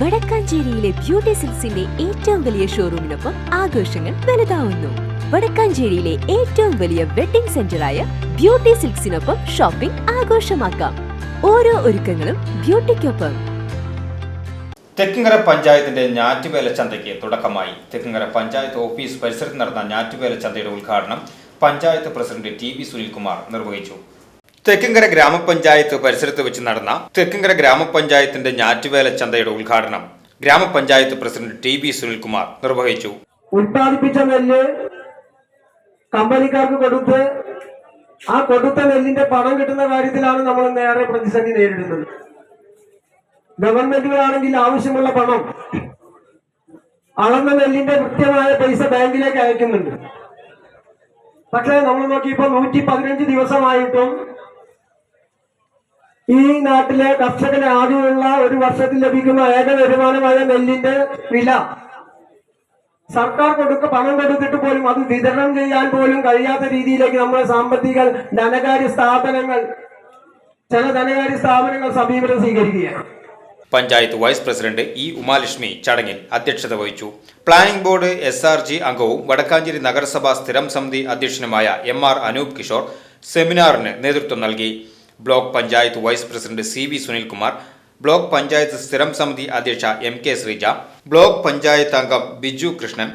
വടക്കാഞ്ചേരിയിലെ beauty സിൽസിന്റെ ഏറ്റവും വലിയ ഷോറൂമിനൊപ്പം ആഘോഷങ്ങൾ വലുതാവുന്നു. വടക്കാഞ്ചേരിയിലെ ഏറ്റവും വലിയ വെഡിംഗ് സെന്ററായ ബ്യൂട്ടി സിൽക്സിനൊപ്പം ഷോപ്പിംഗ് ആഘോഷമാക്കാം. ഓരോ ഒരുക്കങ്ങളും ബ്യൂട്ടിക്കൊപ്പം. തെക്കിങ്കര പഞ്ചായത്തിന്റെ ഞാറ്റുവേല ചന്തയ്ക്ക് തുടക്കമായി. തെക്കിങ്കര പഞ്ചായത്ത് ഓഫീസ് പരിസരത്ത് നടന്ന ഞാറ്റുവേല ചന്തയുടെ ഉദ്ഘാടനം panchayat president T V Sunilkumar നിർവഹിച്ചു. തെക്കിങ്കര ഗ്രാമപഞ്ചായത്ത് പരിസരത്ത് വെച്ച് നടന്ന തെക്കിങ്കര ഗ്രാമപഞ്ചായത്തിന്റെ ഞാറ്റുവേല ചന്തയുടെ ഉദ്ഘാടനം ഗ്രാമപഞ്ചായത്ത് പ്രസിഡന്റ് ടി ബി സുനിൽകുമാർ നിർവഹിച്ചു. ഉൽപ്പാദിപ്പിച്ച നെല്ല് കമ്പനിക്കാർക്ക് കൊടുത്ത് ആ കൊടുത്ത നെല്ലിന്റെ പണം കിട്ടുന്ന കാര്യത്തിലാണ് നമ്മൾ നേരെ പ്രതിസന്ധി നേരിടുന്നത്. ഗവൺമെന്റുകളാണെങ്കിൽ ആവശ്യമുള്ള പണം അളന്ന നെല്ലിന്റെ കൃത്യമായ പൈസ ബാങ്കിലേക്ക് അയക്കുന്നുണ്ട്. പക്ഷേ നമ്മൾ നോക്കിയപ്പോ നൂറ്റി പതിനഞ്ച് ദിവസമായിട്ടും ഈ നാട്ടിലെ കർഷകന് ആദ്യമുള്ള ഒരു വർഷത്തിൽ ലഭിക്കുന്ന ഏക വരുമാനമായ നെല്ലിന്റെ വില. സർക്കാർ കൊടുക്ക പണം കൊടുത്തിട്ട് പോലും അത് വിതരണം ചെയ്യാൻ പോലും കഴിയാത്ത രീതിയിലേക്ക് നമ്മുടെ സാമ്പത്തിക ധനകാര്യ സ്ഥാപനങ്ങൾ ചില ധനകാര്യ സ്ഥാപനങ്ങൾ സമീപനം സ്വീകരിക്കുകയാണ്. Panchayat vice president E Umalakshmi ചടങ്ങിൽ അധ്യക്ഷത വഹിച്ചു. Planning board S R G അംഗവും വടക്കാഞ്ചേരി നഗരസഭാ സ്ഥിരം സമിതി അധ്യക്ഷനുമായ എം ആർ അനൂപ് കിഷോർ സെമിനാറിന് നേതൃത്വം നൽകി. Block panchayat vice president C V Sunilkumar block panchayat സ്ഥിരം സമിതി അധ്യക്ഷ M K Sreeja block panchayat അംഗം ബിജു കൃഷ്ണൻ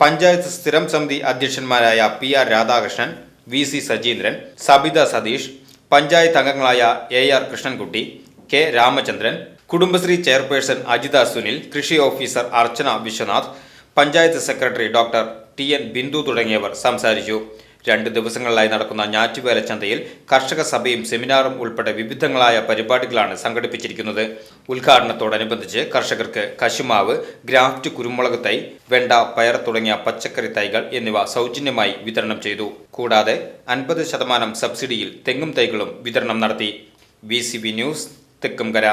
പഞ്ചായത്ത് സ്ഥിരം സമിതി അധ്യക്ഷന്മാരായ P R Radhakrishnan V C Sajeendran Sabitha Satheesh panchayat അംഗങ്ങളായ A R Krishnankutty K Ramachandran Kudumbashree chairperson Ajitha Sunil കൃഷി officer Archana Viswanath panchayat secretary doctor T N Bindu തുടങ്ങിയവർ സംസാരിച്ചു. രണ്ട് ദിവസങ്ങളിലായി നടക്കുന്ന ഞാറ്റുവേല ചന്തയിൽ കർഷക സഭയും സെമിനാറും ഉൾപ്പെടെ വിവിധങ്ങളായ പരിപാടികളാണ് സംഘടിപ്പിച്ചിരിക്കുന്നത്. ഉദ്ഘാടനത്തോടനുബന്ധിച്ച് കർഷകർക്ക് കശുമാവ് ഗ്രാഫ്റ്റ് കുരുമുളക് തൈ വെണ്ട പയർ തുടങ്ങിയ പച്ചക്കറി തൈകൾ എന്നിവ സൗജന്യമായി വിതരണം ചെയ്തു. കൂടാതെ അൻപത് ശതമാനം സബ്സിഡിയിൽ തെങ്ങും തൈകളും വിതരണം നടത്തി. B news Thekkumkara.